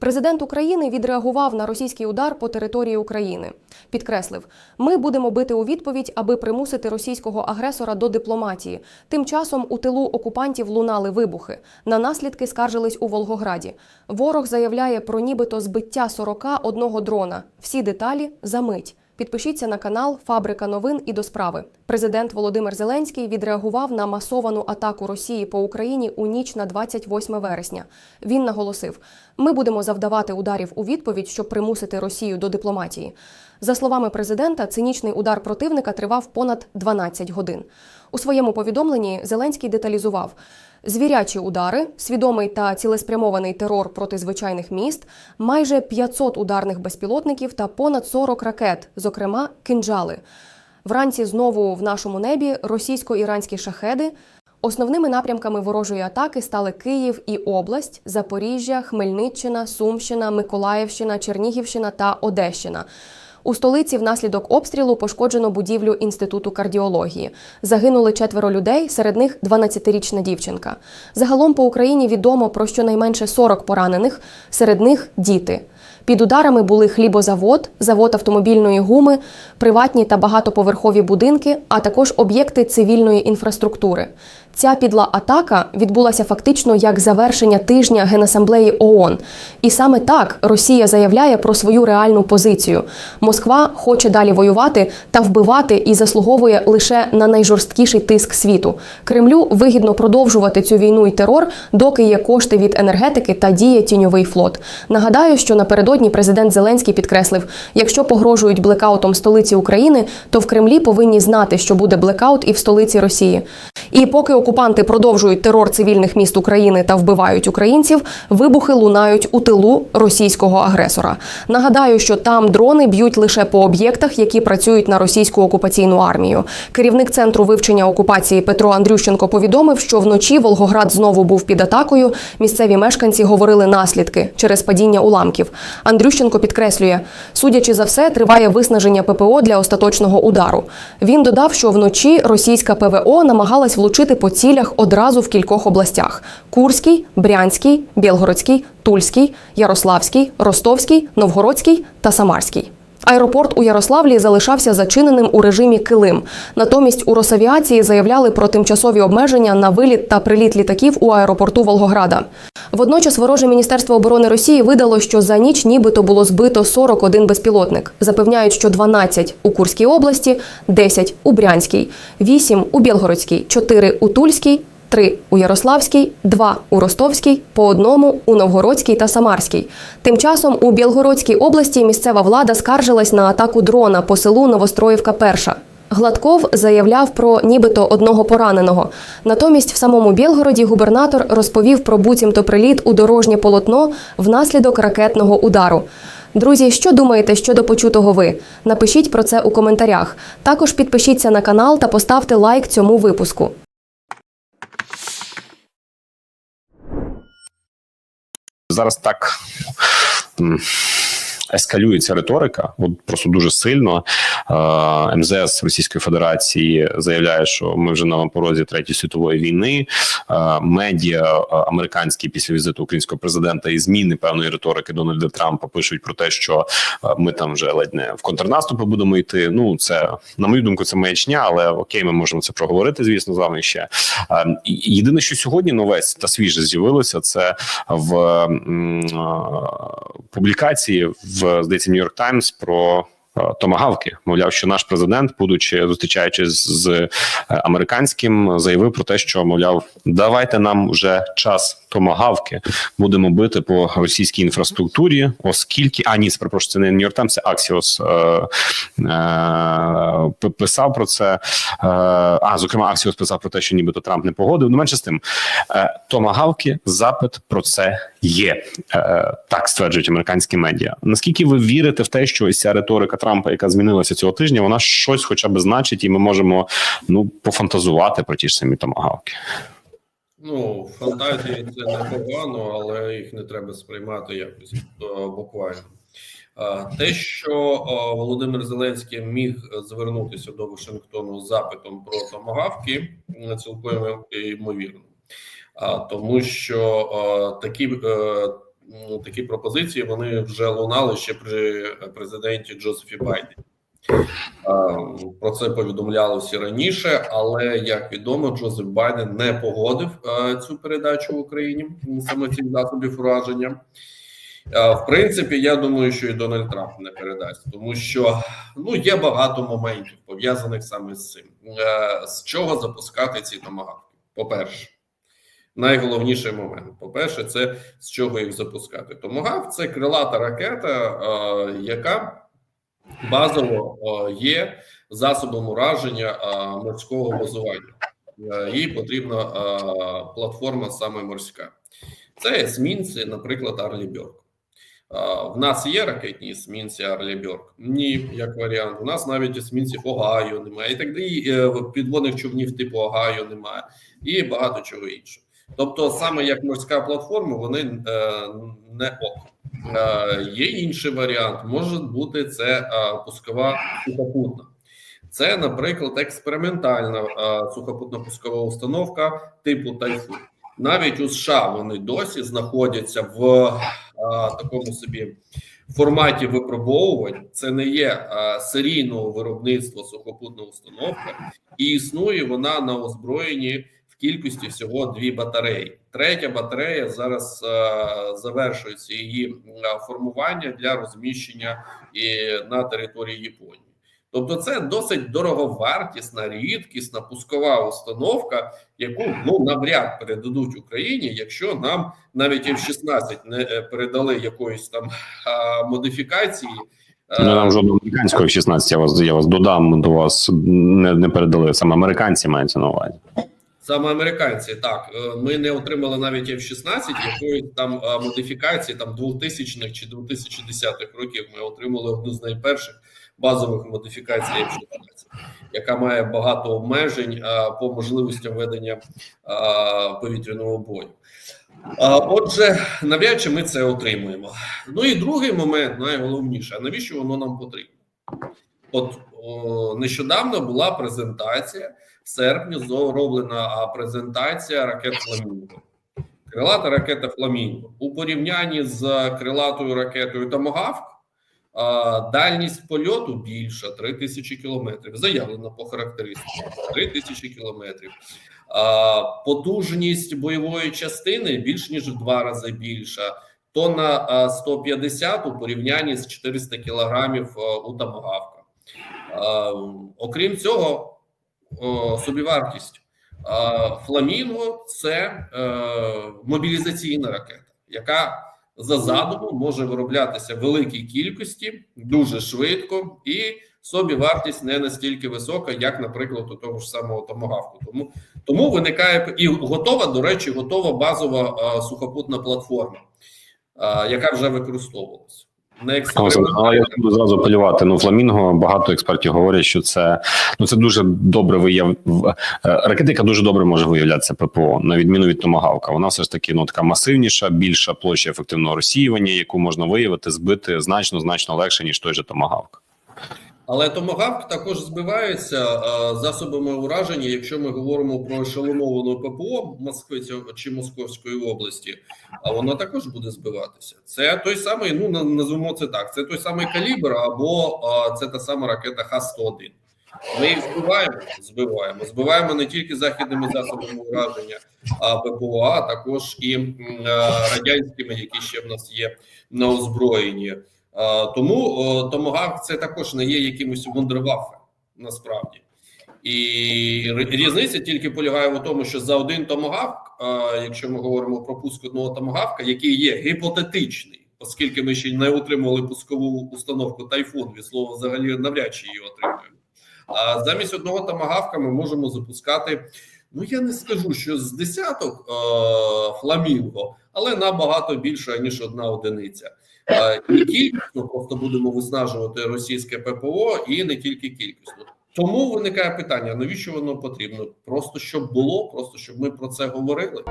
Президент України відреагував на російський удар по території України. Підкреслив: ми будемо бити у відповідь, аби примусити російського агресора до дипломатії. Тим часом у тилу окупантів лунали вибухи. На наслідки скаржились у Волгограді. Ворог заявляє про нібито збиття 41 дрона. Всі деталі за мить. Підпишіться на канал Фабрика новин і до справи. Президент Володимир Зеленський відреагував на масовану атаку Росії по Україні у ніч на 28 вересня. Він наголосив: ми будемо завдавати ударів у відповідь, щоб примусити Росію до дипломатії. За словами президента, цинічний удар противника тривав понад 12 годин. У своєму повідомленні Зеленський деталізував. Звірячі удари, свідомий та цілеспрямований терор проти звичайних міст, майже 500 ударних безпілотників та понад 40 ракет, зокрема кинджали. Вранці знову в нашому небі російсько-іранські шахеди. Основними напрямками ворожої атаки стали Київ і область, Запоріжжя, Хмельниччина, Сумщина, Миколаївщина, Чернігівщина та Одещина. У столиці внаслідок обстрілу пошкоджено будівлю інституту кардіології. Загинули четверо людей, серед них 12-річна дівчинка. Загалом по Україні відомо про щонайменше 40 поранених, серед них діти. Під ударами були хлібозавод, завод автомобільної гуми, приватні та багатоповерхові будинки, а також об'єкти цивільної інфраструктури. Ця підла атака відбулася фактично як завершення тижня Генасамблеї ООН. І саме так Росія заявляє про свою реальну позицію. Москва хоче далі воювати та вбивати і заслуговує лише на найжорсткіший тиск світу. Кремлю вигідно продовжувати цю війну і терор, доки є кошти від енергетики та діє тіньовий флот. Нагадаю, що напередодні президент Зеленський підкреслив: якщо погрожують блекаутом столиці України, то в Кремлі повинні знати, що буде блекаут і в столиці Росії. І поки окупанти продовжують терор цивільних міст України та вбивають українців, вибухи лунають у тилу російського агресора. Нагадаю, що там дрони б'ють лише по об'єктах, які працюють на російську окупаційну армію. Керівник центру вивчення окупації Петро Андрющенко повідомив, що вночі Волгоград знову був під атакою. Місцеві мешканці говорили наслідки через падіння уламків. Андрющенко підкреслює, судячи за все, триває виснаження ППО для остаточного удару. Він додав, що вночі російська ПВО намагалась влучити по цілях одразу в кількох областях: Курській, Брянській, Білгородській, Тульській, Ярославській, Ростовський, Новгородській та Самарський. Аеропорт у Ярославлі залишався зачиненим у режимі Килим. Натомість у Росавіації заявляли про тимчасові обмеження на виліт та приліт літаків у аеропорту Волгограда. Водночас вороже міністерство оборони Росії видало, що за ніч нібито було збито 41 безпілотник. Запевняють, що 12 у Курській області, 10 у Брянській, 8 у Білгородській, 4 у Тульській, Три у Ярославській, два у Ростовській, по одному у Новгородській та Самарській. Тим часом у Білгородській області місцева влада скаржилась на атаку дрона по селу Новостроївка Перша. Гладков заявляв про нібито одного пораненого. Натомість в самому Білгороді губернатор розповів про буцімто приліт у дорожнє полотно внаслідок ракетного удару. Друзі, що думаєте щодо почутого ви? Напишіть про це у коментарях. Також підпишіться на канал та поставте лайк цьому випуску. зараз так ескалюється риторика, от просто дуже сильно. Е, МЗС Російської Федерації заявляє, що ми вже на порозі третьої світової війни. Е, Медіа е, американські після візиту українського президента і зміни певної риторики Дональда Трампа пишуть про те, що ми там вже ледь не в контрнаступи будемо йти. Ну це на мою думку, це маячня, але окей, ми можемо це проговорити. Звісно, з вами ще Єдине, що сьогодні нове та свіже з'явилося, це в публікації в здається Нью-Йорк Таймс про. Е, Томагавки, мовляв, що наш президент, будучи зустрічаючись з е, американським, заявив про те, що мовляв, давайте нам вже час томагавки, будемо бити по російській інфраструктурі, оскільки а ні, перепрошую, це не Нью-Йорк Таймс, це Axios е, е, писав про це. Е, а зокрема, Axios писав про те, що нібито Трамп не погодив. Ну менше з тим, е, томагавки, запит про це є. Е, так стверджують американські медіа. Наскільки ви вірите в те, що ось ця риторика Трампа, яка змінилася цього тижня, вона щось, хоча б значить, і ми можемо ну пофантазувати про ті ж самі томагавки. Ну, фантазії це непогано, але їх не треба сприймати якось е, буквально. Е, Те, що Володимир Зеленський міг звернутися до Вашингтону з запитом про томагавки, цілком ймовірно. Тому що такі е, такі пропозиції вони вже лунали ще при президенті Джозефі Байдені. Про це повідомлялося раніше, але як відомо, Джозеф Байден не погодив е, цю передачу в Україні саме цих засобів ураження. Е, В принципі, я думаю, що і Дональд Трамп не передасть, тому що ну є багато моментів пов'язаних саме з цим. Е, З чого запускати ці томагавки? По-перше, найголовніший момент. По-перше, це з чого їх запускати. Томагавк це крилата ракета, яка базово є засобом ураження морського базування. Їй потрібна платформа саме морська. Це есмінці, наприклад, Арлі Бьорк. В нас є ракетні есмінці Арлі Бьорк? Ні, як варіант. У нас навіть есмінців Огайо немає, і так далі е, підводних човнів типу Огайо немає, і багато чого іншого. Тобто, саме як морська платформа, вони е, не ок. Е, є інший варіант. Може бути це е, пускова сухопутна. Це, наприклад, експериментальна сухопутна пускова установка типу Тайфун. Навіть у США вони досі знаходяться в а, такому собі форматі випробовувань. Це не є а, серійного виробництва сухопутна установка, і існує вона на озброєнні кількості всього дві батареї. Третя батарея зараз а, завершується її формування для розміщення і на території Японії. Тобто, це досить дороговартісна, рідкісна пускова установка, яку ну навряд передадуть Україні, якщо нам навіть F-16 не е, передали якоїсь там а, модифікації. Ну, нам жодного американського F-16, я вас я вас додам до вас не, не передали. Саме американці мається на увазі. Саме американці так е, ми не отримали навіть F-16, якоїсь там модифікації там 2000-х чи 2010-х років. Ми отримали одну з найперших базових модифікацій F-16, яка має багато обмежень по можливостям ведення повітряного бою. А, Отже, навряд чи ми це отримуємо. Ну і другий момент, найголовніше, навіщо воно нам потрібно? От о, нещодавно була презентація серпні зроблена презентація ракет Фламінго. Крилата ракета Фламінго у порівнянні з крилатою ракетою Томагавк. Дальність польоту більша 3000 кілометрів. Заявлено по характеристикам 3000 кілометрів. Потужність бойової частини більш ніж в два рази більша. Тонна а, 150 у порівнянні з 400 кілограмів у Томагавка. Окрім цього, о, собівартість. Фламінго це е, мобілізаційна ракета, яка за задумом може вироблятися в великій кількості дуже швидко, і собівартість не настільки висока, як, наприклад, у того ж самого томагавку. Тому тому виникає і готова, до речі, готова базова сухопутна платформа, яка вже використовувалася. Не Але я буду зразу полювати. Ну, фламінго багато експертів говорять, що це ну це дуже добре вияв е, ракета, яка дуже добре може виявлятися ППО, на відміну від томагавка. Вона все ж таки ну така масивніша, більша площа ефективного розсіювання, яку можна виявити, збити значно значно легше ніж той же томагавк. Але томагавк також збивається е, засобами ураження, якщо ми говоримо про ешелоновану ППО Москви чи Московської області, а вона також буде збиватися. Це той самий, ну на- назвемо це так. Це той самий калібр, або е, це та сама ракета Х-101. Ми їх збиваємо, збиваємо, збиваємо не тільки західними засобами ураження, а ППО, а також і е, радянськими, які ще в нас є на озброєнні. Е, Тому о, томагавк це також не є якимось вундерваффе, насправді. І різниця тільки полягає в тому, що за один томагавк, е, якщо ми говоримо про пуск одного томагавка, який є гіпотетичний, оскільки ми ще не отримували пускову установку Тайфун, від слова взагалі навряд чи її отримуємо. А замість одного томагавка ми можемо запускати. Ну я не скажу, що з десяток е, фламінго, але набагато більше ніж одна одиниця. І кількісно просто будемо виснажувати російське ППО, і не тільки кількісно. Тому виникає питання: навіщо воно потрібно? Просто щоб було, просто щоб ми про це говорили.